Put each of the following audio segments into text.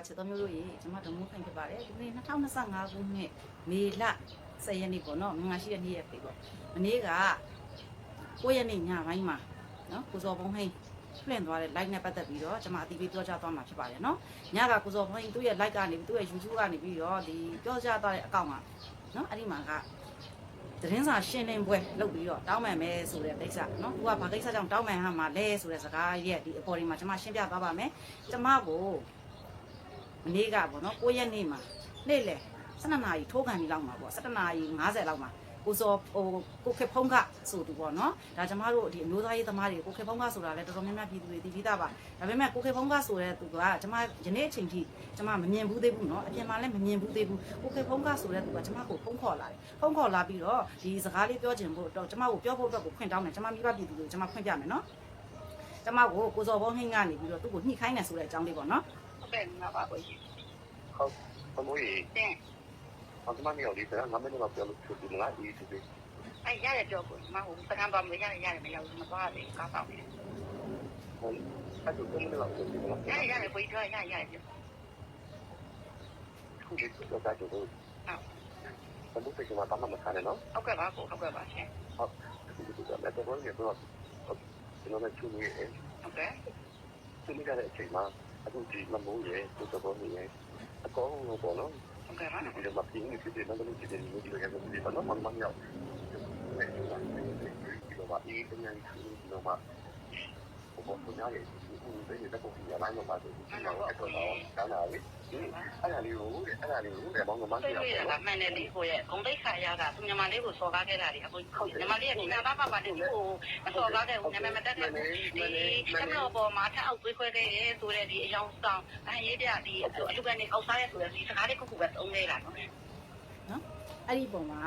ပါချစ်တော်မျိုးတို့ရေကျွန်မဒမိုးခိုင်ဖြစ်ပါတယ်ဒီနေ့2025ခုနှစ်မေလ10ရက်နေ့ပေါ့နော်ငါရှိတဲ့နေ့ရက်ပဲပေါ့မနေ့က9ရက်နေ့ညပိုင်းမှာနော်ကိုစောဘုံဟိန်းလွှင့်သွားတဲ့ like နဲ့ပတ်သက်ပြီးတော့ကျွန်မအတီးပေးပြောကြားသွားမှာဖြစ်ပါတယ်နော်ညကကိုစောဘုံဟိန်းသူ့ရဲ့ like ကနေသူ့ရဲ့ YouTube ကနေပြီးတော့ဒီပြောကြားသွားတဲ့အကောင့်မှာနော်အဲ့ဒီမှာကသတင်းစာရှင်းလင်းပွဲလုပ်ပြီးတော့တောင်းပန်မယ်ဆိုတဲ့ကိစ္စနော်သူကဘာကိစ္စကြောင့်တောင်းပန်ဟာမှာလဲဆိုတဲ့စကားရဲ့ဒီအပေါ်ဒီမှာကျွန်မရှင်းပြသွားပါမယ်ကျွန်မကို မနေ့ကပေါ့နော်9ရက်နေ့မှာနေ့လေ12နာရီထိုးခံပြီးလောက်မှာပေါ့17နာရီ50လောက်မှာကိုစောဟိုကိုခေဖုံးကဆိုသူပေါ့နော်ဒါကျမတို့ဒီအမျိုးသားရေးသမားတွေကိုခေဖုံးကဆိုတာလည်းတော်တော်များများပြည်သူတွေသိပြီးသားပါဒါပေမဲ့ကိုခေဖုံးကဆိုတဲ့သူကကျမယနေ့အချိန်ထိကျမမမြင်ဘူးသေးဘူးနော်အပြင်မှာလည်းမမြင်ဘူးသေးဘူးကိုခေဖုံးကဆိုတဲ့သူကကျမကိုဖုံးခေါ်လာတယ်ဖုံးခေါ်လာပြီးတော့ဒီစကားလေးပြောချင်ဖို့တော့ကျမကိုပြောဖို့အတွက်ကိုခွင့်တောင်းတယ်ကျမမိဘပြည်သူတွေကိုကျမခွင့်ပြမယ်နော်ကျမကိုကိုစောဘုံဟင်းကနေပြီးတော့သူ့ကိုညှိခိုင်းတယ်ဆိုတဲ့အကြောင်းလေးပေါ့နော် ဟုတ်ကဲ့ငါပါကိုရှင်ဟုတ်ဘမိုးကြီးတင်အော်ဒီမနီယောဒီကငါမင်းတော့ပြောလို့ဖြစ်ဒီလားဒီဒီအဲရတယ်ပြောကိုမဟုတ်စကန်ပါမရတယ်ရတယ်မရောက်ဘူးမသွားသေးကားဆောင်နေဟုတ်အဲ့ဒါကိုမင်းတော့ပြောဒီလားရတယ်ရတယ်ကိုကြီးရရရတယ်ပြောခုဒီတော့တာတော့ဘမိုးစိတ်ကမှတမမခံနဲ့နော်ဟုတ်ကဲ့ပါကိုဟုတ်ကဲ့ပါရှင်ဟုတ်ဒီကတော့လက်တော့ရတော့ကျွန်တော်လည်းချူနေတယ်ဟုတ်ကဲ့ချူနေတဲ့အချိန်မှာ အခုဒီမမိုးရဲ့သူတော်နေရဲ့အကောင်းလို့ပေါ့နော်ဟုတ်ကဲ့ပါနော်ဒီမှာပြင်းနေဖြစ်တယ်လည်းဖြစ်တယ်မျိုးဒီလိုမျိုးဒီတော့မမမြောက်ဒီလိုပါဒီတန်းကြီးဒီလိုပါ ဘောပညာရေးဒီလိုတွေတက်ဖို့ရလာတော့ပါတယ်ဒီတော့အဲ့တော့ကာနာလေးအဲ့ဒါလေးကိုအဲ့ဒါလေးကိုဘောင်းကမှန်းတွေ့ပြောရတာမှန်တယ်လေကိုရဲ့ဂုံတိတ်ခါရတာသူညမလေးကိုစော်ကားခဲ့တာလေအခုညမလေးကညာပါပါပါတူကိုမစော်ကားခဲ့ဘူးညမမတက်ခဲ့ဘူးဒီတမတော်ပေါ်မှာထအောက်သွေးခွဲခဲ့ရဲဆိုတဲ့ဒီအယောင်ဆောင်အရေးပြဒီအလူကနေအောက်စားရဲဆိုတဲ့ဒီစကားလေးခုခုပဲသုံးနေတာနော်နော်အဲ့ဒီပုံမှာ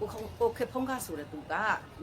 ကိုခုံကိုခေဖုံးကဆိုတဲ့သူက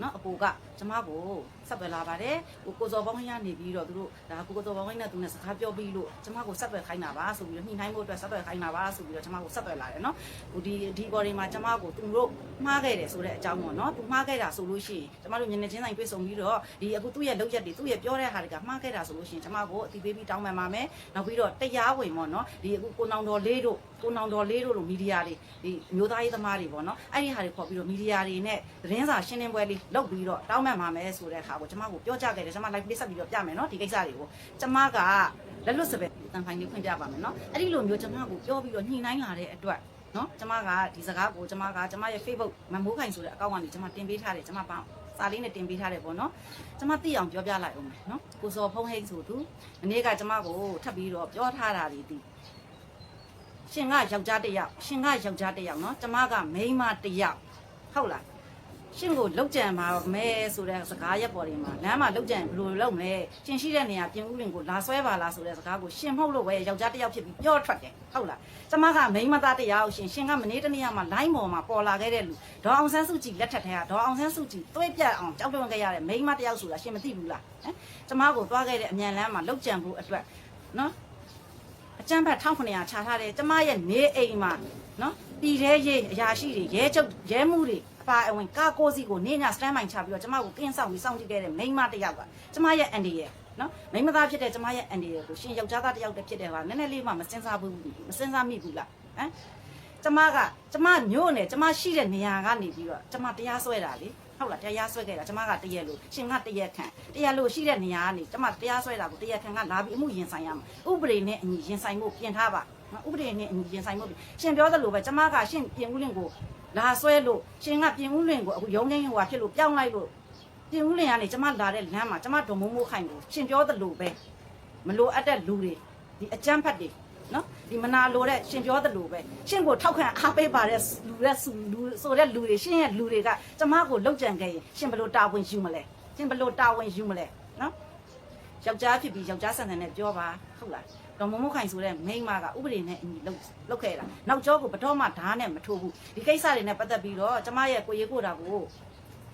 နော်အကိုကကျမကိုဆက်သွယ်လာပါတယ်ကိုကိုစော်ပေါင်းဟင်းကနေပြီးတော့သူတို့ဒါကိုကိုစော်ပေါင်းဟင်းနဲ့သူနဲ့စကားပြောပြီးလို့ကျမကိုဆက်သွယ်ခိုင်းတာပါဆိုပြီးတော့ညှိနှိုင်းဖို့အတွက်ဆက်သွယ်ခိုင်းတာပါဆိုပြီးတော့ကျမကိုဆက်သွယ်လာတယ်နော်ဟိုဒီဒီဘော်ဒီမှာကျမကိုသူတို့မှားခဲ့တယ်ဆိုတဲ့အကြောင်းပေါ့နော်သူမှားခဲ့တာဆိုလို့ရှိရင်ကျမတို့ညနေချင်းဆိုင်တွေ့ဆုံပြီးတော့ဒီအခုသူ့ရဲ့လောက်ရက်တွေသူ့ရဲ့ပြောတဲ့ဟာတွေကမှားခဲ့တာဆိုလို့ရှိရင်ကျမကိုအတိပေးပြီးတောင်းပန်ပါမယ်နောက်ပြီးတော့တရားဝင်ပေါ့နော်ဒီအခုကိုနောင်တော်လေးတို့ကိုနောင်တော်လေးတို့လိုမီဒီယာတွေဒီမျိုးသားရေးသမားတွေပေါ့နော်အဲ့ဒီဟာတွေခေါ်ပြီးတော့မီဒီယာတွေနဲ့သတင်းစာရှင်းလင်းပွဲလေးလုပ်ပြီးတော့တောင်းပန်ပါမယ်ဆိုတဲ့ဟာကိုကျမကိုပြောကြခဲ့တယ်ကျမ live လေးဆက်ပြီးတော့ပြမယ်နော်ဒီကိစ္စတွေကိုကျမကလက်လွတ်စပယ်တန်ဖိုင်လေးဖွင့်ပြပါမယ်နော်အဲ့ဒီလိုမျိုးကျမကိုပြောပြီးတော့ညှိနှိုင်းလာတဲ့အတွက်နော်ကျမကဒီစကားကိုကျမကကျမရဲ့ Facebook မမိုးခိုင်ဆိုတဲ့အကောင့်ကနေကျမတင်ပေးထားတယ်ကျမပေါင်းစာလေးနဲ့တင်ပေးထားတယ်ပေါ့နော်ကျမသိအောင်ပြောပြလိုက်အောင်မယ်နော်ကိုစောဖုံးဟိတ်ဆိုသူအနည်းကကျမကိုထပ်ပြီးတော့ပြောထားတာတွေဒီရှင်ကယောက်ျားတစ်ယောက်ရှင်ကယောက်ျားတစ်ယောက်နော်ကျမကမိန်းမတစ်ယောက်ဟုတ်လား ရှင်ကိုလောက်ကြံပါမဲဆိုတဲ့စကားရက်ပေါ်တွေမှာလမ်းမှာလောက်ကြံဘယ်လိုလုပ်မလဲရှင်ရှိတဲ့နေရာပြင်ဦးလင်ကိုလာဆွဲပါလားဆိုတဲ့စကားကိုရှင်မဟုတ်လို့ပဲယောက်ျားတစ်ယောက်ဖြစ်ပြီးပြောထွက်တယ်ဟုတ်လားကျမကမိန်းမသားတစ်ယောက်ရှင်ရှင်ကမနေ့တနေ့မှလိုင်းပေါ်မှာပေါ်လာခဲ့တဲ့လူဒေါ်အောင်ဆန်းစုကြည်လက်ထက်ထဲကဒေါ်အောင်ဆန်းစုကြည်တွဲပြတ်အောင်ကြောက်တွန်းခဲ့ရတဲ့မိန်းမတစ်ယောက်ဆိုတာရှင်မသိဘူးလားဟမ်ကျမကိုသွားခဲ့တဲ့အမြန်လမ်းမှာလောက်ကြံဖို့အတွက်နော်အကျန်းဖတ်1900ခြာထားတယ်ကျမရဲ့နေအိမ်မှာ နော်ပြည်သေးရေးအရာရှိတွေရဲချုပ်ရဲမှုတွေအပါအဝင်ကာကိုစီကိုနေညစတန်မိုင်ချပြီးတော့ကျမကိုကင်းဆောင်ပြီးစောင့်ကြည့်ခဲ့တဲ့မိန်းမတစ်ယောက်ကကျမရဲ့အန်ဒီရဲ့နော်မိန်းမသားဖြစ်တဲ့ကျမရဲ့အန်ဒီရဲ့ကိုရှင်ယောက်ျားသားတစ်ယောက်တည်းဖြစ်တဲ့ဟာနည်းနည်းလေးမှမစင်စားဘူးမစင်စားမိဘူးလားဟမ်ကျမကကျမမျိုးနဲ့ကျမရှိတဲ့နေရာကနေပြီးတော့ကျမတရားစွဲတာလေဟုတ်လားတရားစွဲခဲ့တာကျမကတရက်လို့ရှင်ကတရက်ခံတရက်လို့ရှိတဲ့နေရာကနေကျမတရားစွဲတာကိုတရက်ခံကလာပြီးအမှုရင်ဆိုင်ရမှာဥပဒေနဲ့အညီရင်ဆိုင်ဖို့ပြင်ထားပါနော် ဥပဒေနဲ့အညီရင်ဆိုင်ဖို့ရှင်ပြောသလိုပဲကျမကရှင်ပြင်ဦးလင်ကိုလာဆွဲလို့ရှင်ကပြင်ဦးလင်ကိုအခုရုံးချင်းဟိုဟာဖြစ်လို့ပြောင်းလိုက်လို့ပြင်ဦးလင်ကနေကျမလာတဲ့လမ်းမှာကျမဒေါ်မိုးမိုးခိုင်ကိုရှင်ပြောသလိုပဲမလိုအပ်တဲ့လူတွေဒီအကြမ်းဖက်တွေနော်ဒီမနာလိုတဲ့ရှင်ပြောသလိုပဲရှင်ကိုထောက်ခံအားပေးပါတဲ့လူတဲ့စုလူဆိုတဲ့လူတွေရှင်ရဲ့လူတွေကကျမကိုလောက်ကြံခဲ့ရင်ရှင်ဘယ်လိုတာဝန်ယူမလဲရှင်ဘယ်လိုတာဝန်ယူမလဲနော် ယောက်ျားဖြစ်ပြီးယောက်ျားဆန်ဆန်နဲ့ပြောပါဟုတ်လားဒေါ်မမိုးခိုင်ဆိုတဲ့မိန်းမကဥပဒေနဲ့အညီလောက်လောက်ခဲ့တာနောက်ကျောကိုဘတော်မှဓာတ်နဲ့မထိုးဘူးဒီကိစ္စတွေနဲ့ပတ်သက်ပြီးတော့ကျမရဲ့ကိုရေးကိုတာကို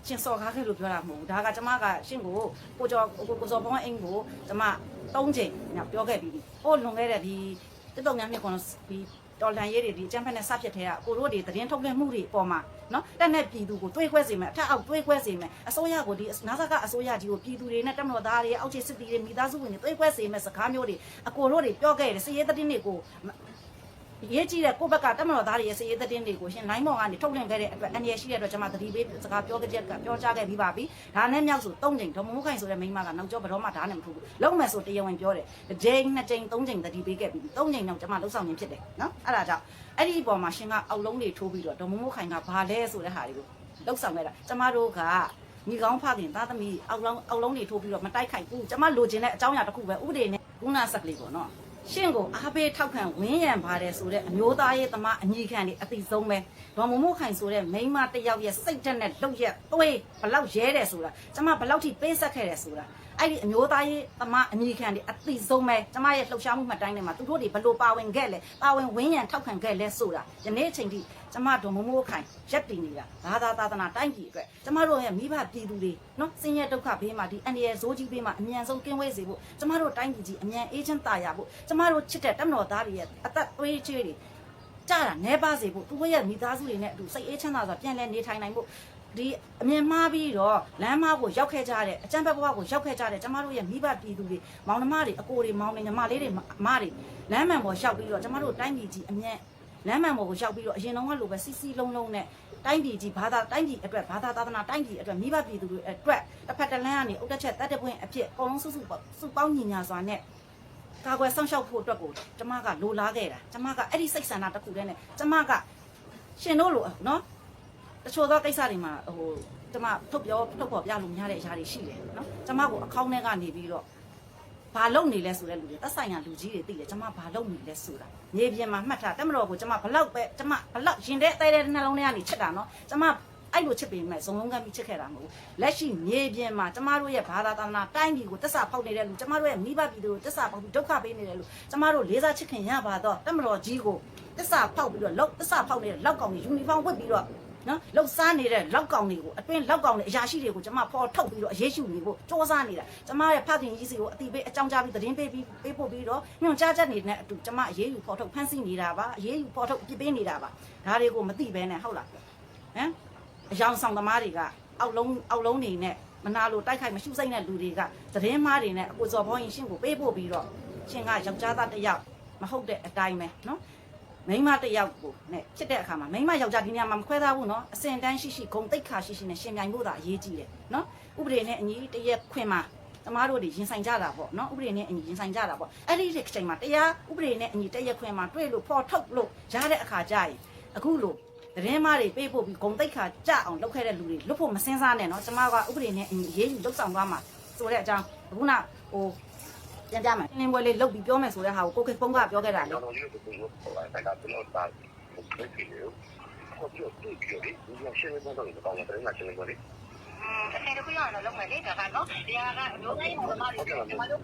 ရှင်စော်ကားခဲ့လို့ပြောတာမဟုတ်ဘူးဒါကကျမကရှင်ကိုကိုကျော်ကိုကိုစော်ဘောင်းအင်းကိုကျမ၃ချိန်ညပြောခဲ့ပြီးပြီဟိုလွန်ခဲ့တဲ့ဒီတက်တော့ညမြက်ကတော့ဒီ တတော်လန်ရေးတွေဒီအကြမ်းဖက်နဲ့စဖြစ်တဲ့ကိုတို့တွေသတင်းထုတ်လွှင့်မှုတွေအပေါ်မှာနော်တက်နဲ့ပြည်သူကိုတွေးခွဲစေမယ်အထက်အောက်တွေးခွဲစေမယ်အစိုးရကိုဒီနာဆာကအစိုးရကြီးကိုပြည်သူတွေနဲ့တက်မတော်သားတွေအောက်ခြေစစ်တီတွေမိသားစုဝင်တွေတွေးခွဲစေမယ်စကားမျိုးတွေအကိုတို့တွေပြောခဲ့တယ်စည်ရေးသတင်းတွေကို ရေးကြည့်တဲ့ကိုယ့်ဘက်ကတက်မတော်သားတွေရဲ့စည်ရေးသတင်းတွေကိုရှင်လိုင်းမောင်ကနေထုတ်လွှင့်ခဲ့တဲ့အတွက်အန်ရရှိတဲ့အတွက်ကျွန်မသတိပေးစကားပြောကြက်ကပြောကြားခဲ့ပြီးပါပြီ။ဒါနဲ့မြောက်ဆို၃ချိန်ဒေါ်မမိုးခိုင်ဆိုတဲ့မိန်းမကနောက်ကျောဘတော်မှဒါနဲ့မထူဘူး။လုံးမယ်ဆိုတရားဝင်ပြောတယ်။တစ်ချိန်နှစ်ချိန်သုံးချိန်သတိပေးခဲ့ပြီး၃ချိန်တော့ကျွန်မလှုပ်ဆောင်ခြင်းဖြစ်တယ်နော်။အဲ့ဒါကြောင့်အဲ့ဒီအပေါ်မှာရှင်ကအောက်လုံးတွေထိုးပြီးတော့ဒေါ်မမိုးခိုင်ကဘာလဲဆိုတဲ့ဟာတွေကိုလှုပ်ဆောင်ခဲ့တာကျွန်မတို့ကမိကောင်းဖခင်သားသမီးအောက်လုံးအောက်လုံးတွေထိုးပြီးတော့မတိုက်ခိုက်ဘူးကျွန်မလိုချင်တဲ့အကြောင်းအရာတစ်ခုပဲဥပဒေနဲ့ကုနာဆက်ကလေးပေါ့နော် ရှင့်ကိုအားပေးထောက်ခံဝင်းရံပါတယ်ဆိုတဲ့အမျိုးသားရေးသမားအညီခံတွေအတိဆုံးပဲဒေါ်မမို့ခိုင်ဆိုတဲ့မိန်းမတစ်ယောက်ရဲ့စိတ်ဓာတ်နဲ့လုပ်ရက်သွေးဘလောက်ရဲတယ်ဆိုတာကျမဘလောက်ထိပေးဆက်ခဲ့တယ်ဆိုတာအဲ့ဒီအမျိုးသားရေးသမားအညီခံတွေအတိဆုံးပဲကျမရဲ့လှုပ်ရှားမှုမှတ်တိုင်းတွေမှာသူတို့တွေဘလို့ပါဝင်ခဲ့လဲပါဝင်ဝင်းရံထောက်ခံခဲ့လဲဆိုတာယနေ့အချိန်ထိ ကျမဒေါ်မမို့ခိုင်ရက်တည်နေတာဘာသာသာသနာတိုင်းပြည်အတွက်ကျမတို့ရဲ့မိဘပြည်သူတွေနော်ဆင်းရဲဒုက္ခဘေးမှာဒီအန္တရာယ်ဇိုးကြီးဘေးမှာအမြန်ဆုံးကင်းဝေးစေဖို့ကျမတို့တိုင်းပြည်ကြီးအမြန်အေးချမ်းသာရဖို့ကျမတို့ချစ်တဲ့တက်မတော်သားတွေရဲ့အသက်သွေးချွေးတွေကြတာနဲပါစေဖို့သူတို့ရဲ့မိသားစုတွေနဲ့အတူစိတ်အေးချမ်းသာစွာပြန်လည်နေထိုင်နိုင်ဖို့ဒီအမြင်မှားပြီးတော့လမ်းမကိုရောက်ခဲ့ကြတဲ့အကျံဘက်ဘဝကိုရောက်ခဲ့ကြတဲ့ကျမတို့ရဲ့မိဘပြည်သူတွေမောင်နှမတွေအကိုတွေမောင်တွေညီမလေးတွေအမတွေလမ်းမှန်ပေါ်ရောက်ပြီးတော့ကျမတို့တိုင်းပြည်ကြီးအမြန် လမ်းမှန်ပေါ်ကိုရောက်ပြီးတော့အရင်တော့ကလိုပဲစီစီလုံးလုံးနဲ့တိုင်းပြည်ကြီးဘာသာတိုင်းပြည်အတွက်ဘာသာသာသနာတိုင်းပြည်အတွက်မိဘပြည်သူတွေအတွက်တစ်ဖက်တစ်လမ်းကနေအုတ်တက်ချက်တတ်တဲ့ပွင့်အဖြစ်အကုန်လုံးစုစုစုပေါင်းညီညာစွာနဲ့ကာကွယ်ဆောင်ရှောက်ဖို့အတွက်ကိုကျမကလိုလားခဲ့တာကျမကအဲ့ဒီစိတ်ဆန္ဒတစ်ခုတည်းနဲ့ကျမကရှင်တို့လိုနော်တချို့သောကိစ္စတွေမှာဟိုကျမထုတ်ပြောထုတ်ပေါ်ပြလို့များတဲ့အရာတွေရှိတယ်နော်ကျမကိုအကောင့်ထဲကနေပြီးတော့ ဘာလုပ်နေလဲဆိုတဲ့လူတွေသက်ဆိုင်ရာလူကြီးတွေသိတယ်ကျမဘာလုပ်နေလဲဆိုတာမြေပြင်မှာမှတ်ထားတက်မတော်ကိုကျမဘလောက်ပဲကျမဘလောက်ရင်တဲ့တဲတဲ့နှလုံးထဲကနေချစ်တာနော်ကျမအဲ့လိုချစ်ပေမဲ့ဇုံလုံးကမ်းပြီးချစ်ခဲ့တာမဟုတ်ဘူးလက်ရှိမြေပြင်မှာကျမတို့ရဲ့ဘာသာသာနာတိုင်းပြည်ကိုတစ္ဆာဖောက်နေတဲ့လူကျမတို့ရဲ့မိဘပြည်သူကိုတစ္ဆာဖောက်ပြီးဒုက္ခပေးနေတဲ့လူကျမတို့လေးစားချစ်ခင်ရပါတော့တက်မတော်ကြီးကိုတစ္ဆာဖောက်ပြီးတော့လောက်တစ္ဆာဖောက်နေတဲ့လောက်ကောင်ကြီးယူနီဖောင်းဝတ်ပြီးတော့ နော်လောက်စားနေတဲ့လောက်ကောင်တွေကိုအတွင်းလောက်ကောင်တွေအရာရှိတွေကိုကျမဖော်ထုတ်ပြီးတော့အရေးရှုနေဖို့စ조사နေတာကျမရဲ့ဖခင်ကြီးစီကိုအတိပေးအကြောင်းကြားပြီးသတင်းပေးပြီးပေးဖို့ပြီးတော့ညွှန်ကြားချက်နေတဲ့အတူကျမအရေးယူဖော်ထုတ်ဖမ်းဆီးနေတာပါအရေးယူဖော်ထုတ်ပြစ်ပေးနေတာပါဒါတွေကိုမသိဘဲနဲ့ဟုတ်လားဟမ်အယောင်ဆောင်သမားတွေကအောက်လုံးအောက်လုံးနေနဲ့မနာလိုတိုက်ခိုက်မရှုစိမ့်တဲ့လူတွေကသတင်းမားတွေနဲ့အကိုစော်ဘောင်းရင်ရှင်းကိုပေးဖို့ပြီးတော့ရှင်ကယောက်ျားသားတစ်ယောက်မဟုတ်တဲ့အတိုင်းပဲနော် မိန်းမတစ်ယောက်ကိုနဲ့ဖြစ်တဲ့အခါမှာမိန်းမယောက်ျားဒီနေရာမှာမခွဲသားဘူးနော်အစင်တန်းရှိရှိဂုံတိတ်ခါရှိရှိနဲ့ရှင်ပြိုင်ဖို့သာအရေးကြီးတယ်နော်ဥပဒေနဲ့အညီတရက်ခွင်မှာကျမတို့တွေရင်ဆိုင်ကြတာပေါ့နော်ဥပဒေနဲ့အညီရင်ဆိုင်ကြတာပေါ့အဲ့ဒီတစ်ချိန်မှာတရားဥပဒေနဲ့အညီတရက်ခွင်မှာတွေ့လို့ဖော်ထုတ်လို့ရတဲ့အခါကျရင်အခုလို့သတင်းမားတွေပေးဖို့ပြီးဂုံတိတ်ခါကြအောင်လုပ်ခဲ့တဲ့လူတွေလွတ်ဖို့မစင်းစားနဲ့နော်ကျမကဥပဒေနဲ့အညီရေးယူလုပ်ဆောင်သွားမှာဆိုတဲ့အကြောင်းအခုနဟို ပြန်ကြမယ်နင်းပွဲလေးလုတ်ပြီးပြောမယ်ဆိုတဲ့ဟာကိုကိုကိဖုံးကပြောခဲ့တာလေကျွန်တော်တို့ကိုပြောလိုက်တာကတော့တာကိုပြည့်တယ်ဟောပြောပြည့်တယ်ဒီကရှင်းနေတော့တော့ကောင်းတယ်ငါရှင်းနေပါလေအင်းအချိန်တစ်ခုရအောင်လုပ်မယ်လေဒါကတော့တရားကအမျိုးသားရေးသမားတွေကျွန်တော်တို့